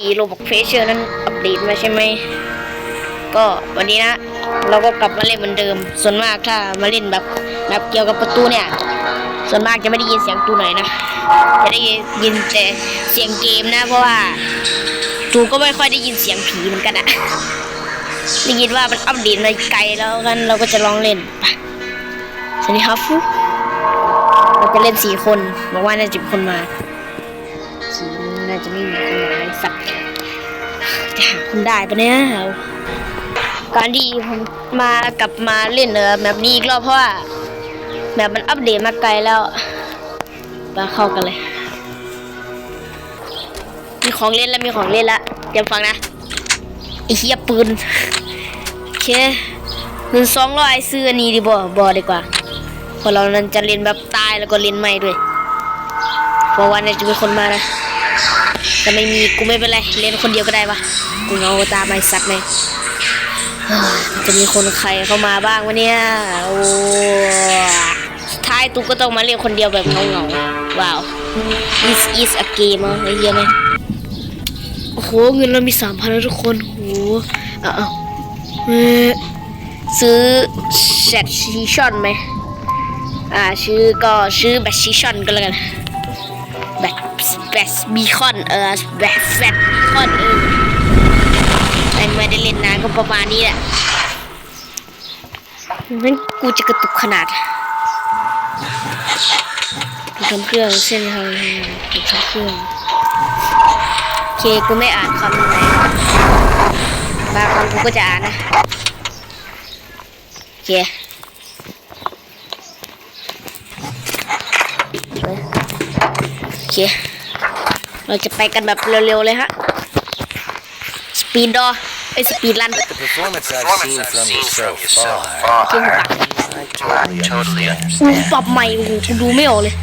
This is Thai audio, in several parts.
ที่โรบอกเฟเชอร์นั้นอัปเดตมาใช่ไหม ก็วันนี้นะ เราก็กลับมาเล่นเหมือนเดิม ส่วนมากถ้ามาเล่นแบบแบบเกี่ยวกับประตูเนี่ย ส่วนมากจะไม่ได้ยินเสียงตูหน่อยนะ จะได้ยินแต่เสียงเกมนะ เพราะว่าตูก็ไม่ค่อยได้ยินเสียงผีเหมือนกันอะได้ยินว่ามันอัปเดตมาไกลแล้วกันเราก็จะลองเล่นไปสวัสดีครับฟูเราจะเล่นสี่คนบอกว่าน่าจะคนมาสี่ น่าจะไม่มีคนมาไอ้สัตว์จะหาคนได้ปะเนี่ยการที่ผมมากลับมาเล่นเนอแบบนี้อีกรอบเพราะว่าแบบมันอัปเดตมาไกลแล้วมาเข้ากันเลย มีของเล่นแล้วมีของเล่นแล้วเตรียมฟังนะไอ้เหี้ยปืนโอเคเงินสองร้อยซื้ออันนี้ดีบ่บ่ดีกว่าเพราะเรานั้นจะเล่นแบบตายแล้วก็เล่นใหม่ด้วยเพราะวันนี้จะมีคนมานะ แต่ไม่มีกูไม่เป็นไรเล่นคนเดียวก็ได้ปะกูเงาตาไอ้สัตว์เลยจะมีคนใครเข้ามาบ้างวะเนี่ยโอ้สุดท้ายตูก็ต้องมาเล่นคนเดียวแบบเงาเงาว้าว this is a game อะไอ้เหี้ยไหมโอ้โหเงินเรามีสามพันแล้วทุกคนโอ้โหอะเอาเออซื้อแชทซีชั่นไหมอ่าชื่อก็ชื่อแบทซีชั่นก็แล้วกันแบท แบทบีคอนเออแบทแฟตบีคอนเออไอ้ไม่ได้เล่นนานก็ประมาณนี้แหละงั้นกูจะกระตุกขนาดทำเครื่องเส้นทางทำเครื่องโอเคกูไม่อ่านคำไหนบางคำกูก็จะอ่านนะโอเคโอเค เราจะไปกันแบบเร็วๆเลยฮะ สปีดดอไอ้สปีดรัน The performance I've performance seen I've from you seen so from you so far, far, เก่งปะ I totally, totally understand. กูปรับใหม่โอ้โหกูดูไม่ออกเลย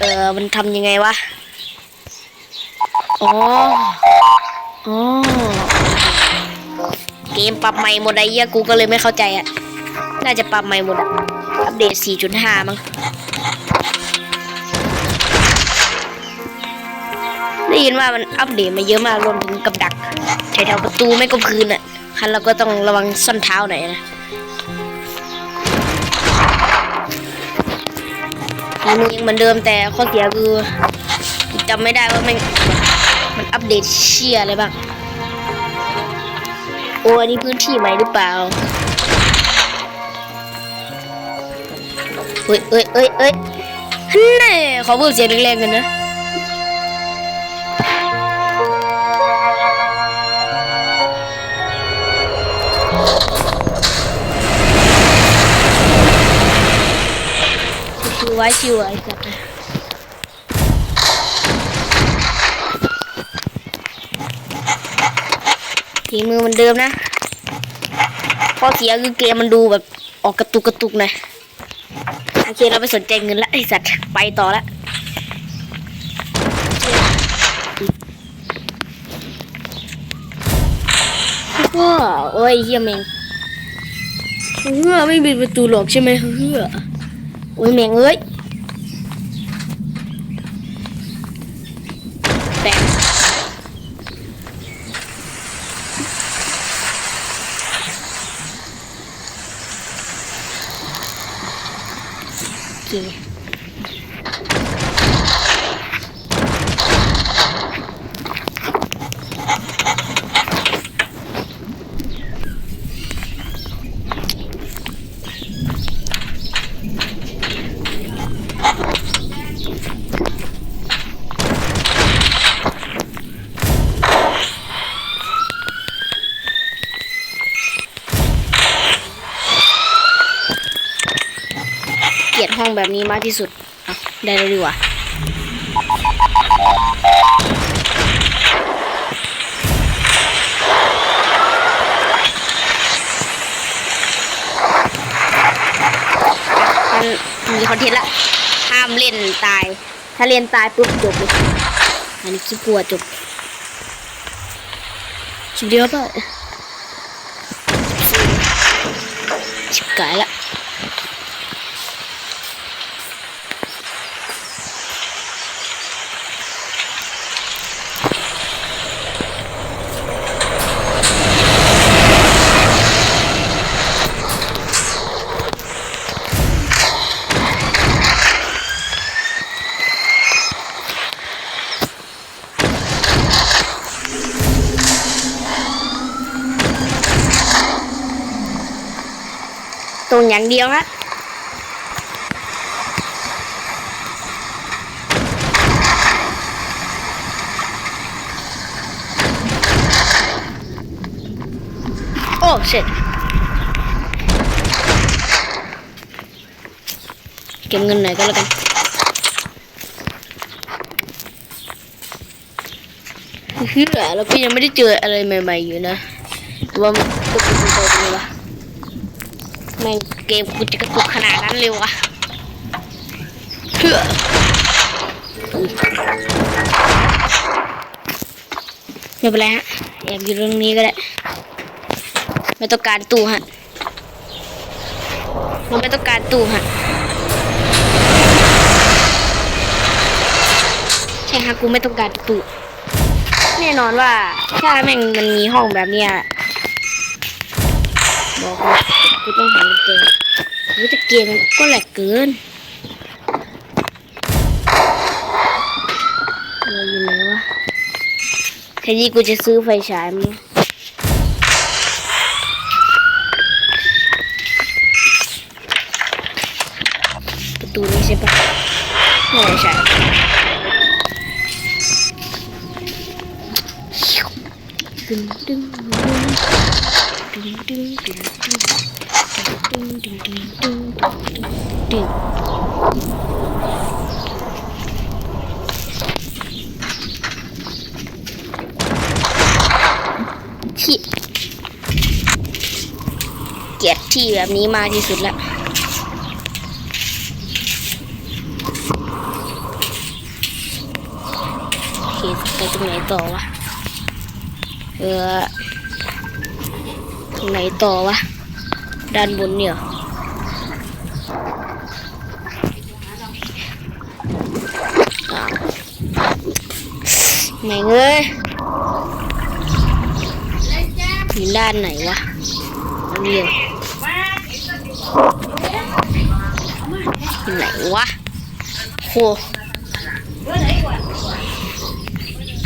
เออมันทำยังไงวะ อ๋อ อ๋อ เกมปรับใหม่หมดไอ้เหี้ยกูก็เลยไม่เข้าใจอะ น่าจะปรับใหม่หมดอะอัปเดต 4.5 มั้ง ได้ยินว่ามันอัปเดตมาเยอะมากรวมถึงกับดักแถวๆประตูไม่ก็พื้นอะคันเราก็ต้องระวังส้นเท้าหน่อยนะมือยังเหมือนเดิมแต่ข้อเสียคือจำไม่ได้ว่ามันมันอัปเดตเชียอะไรบ้างโอ้อันนี้พื้นที่ใหม่หรือเปล่าเอ้ยเอ้ยเอ้ยเอ้ยฮันแน่ขอเพิ่มเสียงแรงๆกันนะ ไว้ชิวไว้สัตว์ฝีมือเหมันเดิมนะข้อเสียคือเกมมันดูแบบออกกระตุกกระตุกหนะโอเคเราไปสนใจเงินละไอสัตว์ไปต่อละว้าโอ้ยเฮียเมงเฮ้อไม่มีประตูหลอกใช่ไหมเฮ้อโอ้ยแมงเอ้ย โอ ห้องแบบนี้มากที่สุดเอได้เลยดีกว่ามันมีคอนเทนต์ละ ห้ามเล่นตาย ถ้าเล่นตายปุ๊บจบเลยอันนี้คลิปกลัวจบคลิปเดียวเปล่าชิบกายละ อย่างเดียวฮะโอ้เสร็จเก็บเงินหน่อยก็แล้วกันเฮือแล้วก็ยังไม่ได้เจออะไรใหม่ ๆ อยู่นะหรือว่ามันกระตุกกระตุกเลยวะ แม่งเกมกูจะกระตุกขนาดนั้นเลยวะเฮือไม่เป็นไรฮะแอบอยู่ตรงนี้ก็ได้ ไม่ต้องการตู้ฮะเราไม่ต้องการตู้ฮะใช่ฮะกูไม่ต้องการตู้แน่นอนว่าถ้าแม่งมันมีห้องแบบเนี้ยบอกเลย กูต้องหาเจอหรือจะเกมมันก็แหลกเกินเราอยู่ไหนวะแค่นี้กูจะซื้อไฟฉายมั้งประตูนี้ใช่ปะไม่ใช่ดึงดึงดึงดึงดึงดึงดึงดึงดึงดึงดึง ดึงที่เกลียดที่แบบนี้มากที่สุดละโอเคไปตรงไหนต่อวะ เออตรงไหนต่อวะ ด้านบนเนี่ยเหรออ้าว ไหนเอ้ยอยู่ด้านไหนวะอันนี้เรอยู่ไหนวะโห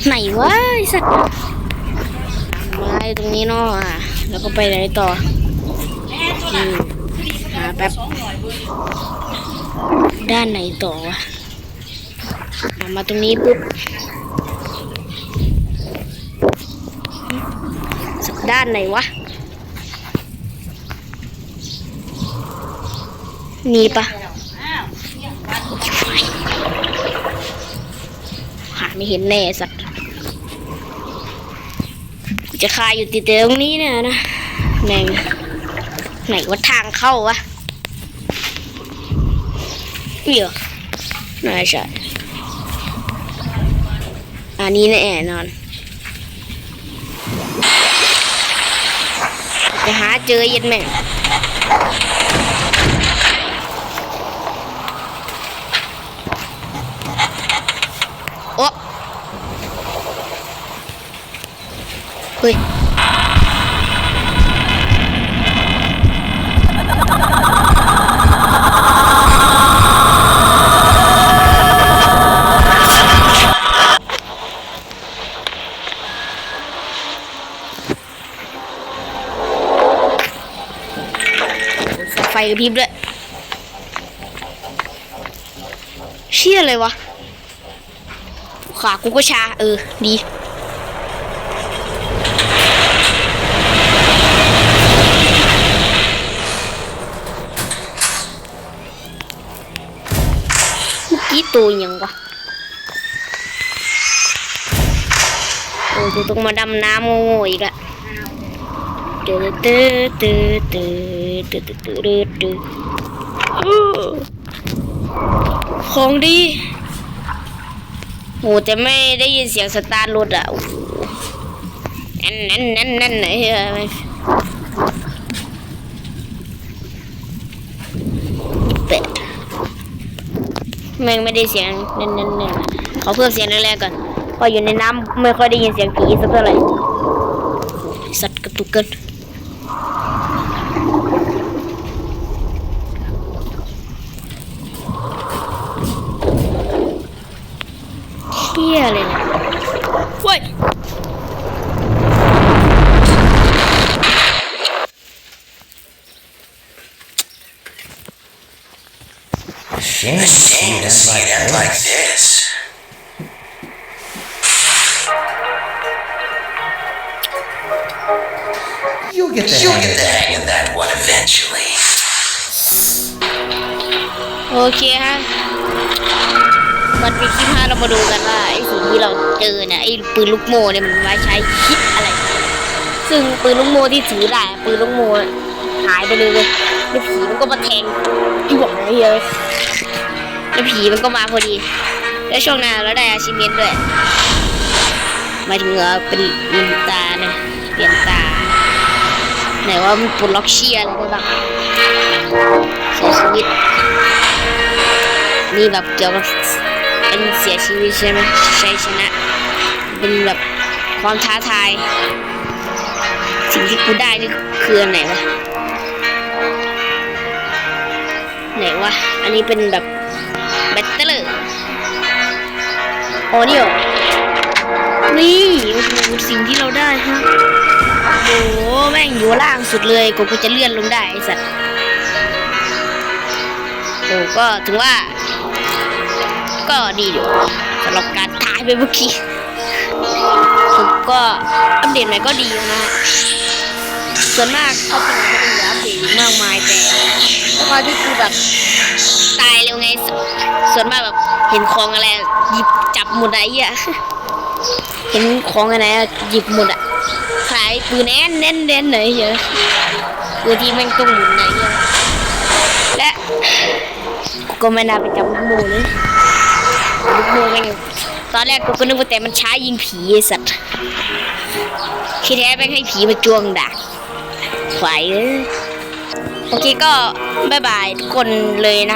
ไหนวะไอ้สัตว์มาตรงนี้เนาะอะแล้วก็ไปไหนต่ออืมหาแป๊บด้านไหนต่อวะมาตรงนี้ปุ๊บสัก ด้านไหนวะ มีปะหาไม่เห็นแน่สัตว์กูจะคายอยู่ติดๆตรงนี้เนี่ยนะแม่งไหนว่าทางเข้าวะเดี๋ยวน่าใช่อันนี้แน่นอนจะ หาเจอเย็นแม่งโอ้เฮ้ย พริบด้วยเชี่ยเลยวะขากูก็ชา เออ ดีกี้ตัวยังวะโอ้ยกูต้องมาดำน้ำโง่ๆอีกละตืดตืดตืดตืดตืดตืดตืดตื ดของดีโหแต่ไม่ได้ยินเสียงสตาร์รถอะโอ้โหนั่นนั่นนั่นนั่นไหนเฮ้ยเป็ดแม่งไม่ได้เสียงนั่นนั่นนั่นขอเพิ่มเสียงแรกๆก่อนเพออยู่ในน้ำไม่ค่อยได้ยินเสียงผีสักเท่าไหร่สัตว์กระตุกเกิน ด้วย Can't see them like this. you'll get the you'll hang get the hang of that one eventually. Okay. อเคฮะตอนปีที่ห้าเรามาดูกันว่าไอ้สิ่งที่เราเจอเนี่ยไอ้ปืนลูกโม่เนี่ยมันไว้ใช้คิดอะไร ซึ่งปืนลูกโม่ที่ถือได้ปืนลูกโม่หายไปเลยเว้ยแล้วผีมันก็มาแทงที่บอกนะเฮียแล้วผีมันก็มาพอดี แล้วช่วงหน้าเราได้อาชิเมนด้วยหมายถึงเออเป็นลืมตาเนี่ยเปลี่ยนตาไหนว่ามันปลดล็อกเชียอะไรได้บ้างเสียชีวิตนี่แบบเกี่ยวกับ เป็นเสียชีวิตใช่ไหมชัยชนะ เป็นแบบความท้าทาย สิ่งที่กูได้นี่คืออันไหนวะไหนวะ อันนี้เป็นแบบแบตเตอร์โอ้นี่เหรอนี่โอ้โหสิ่งที่เราได้ฮะโอ้โหแม่งอยู่ล่างสุดเลยกูกูจะเลื่อนลงได้ไอสัตว์โอ้ก็ถือว่า ก็ดีอยู่สำหรับการตายไปเมื่อกี้ผมก็อัปเดตใหม่ก็ดีนะส่วนมากเขาเป็นคนเหลืออัปเดตมากมายแต่แล้วก็ที่คือแบบตายเร็วไง ส่วนมากแบบเห็นของอะไรหยิบจับหมดอะไอ้เหี้ยเห็นของอะไรหยิบหมดอะขายปืนแน่นแน่นแน่นเลยเหี้ยปืนที่แม่งต้องหมุนไหนเหี้ยและก็ไม่น่าไปจับลูกโม่เลย ลูกโม่แม่งตอนแรกกูก็นึกว่าแต่มันช้ายิงผีไอ้สัตว์คิดแท้แม่งให้ผีมาจ้วงดักไหวเอ้ยโอเคก็บายบายทุกคนเลยนะ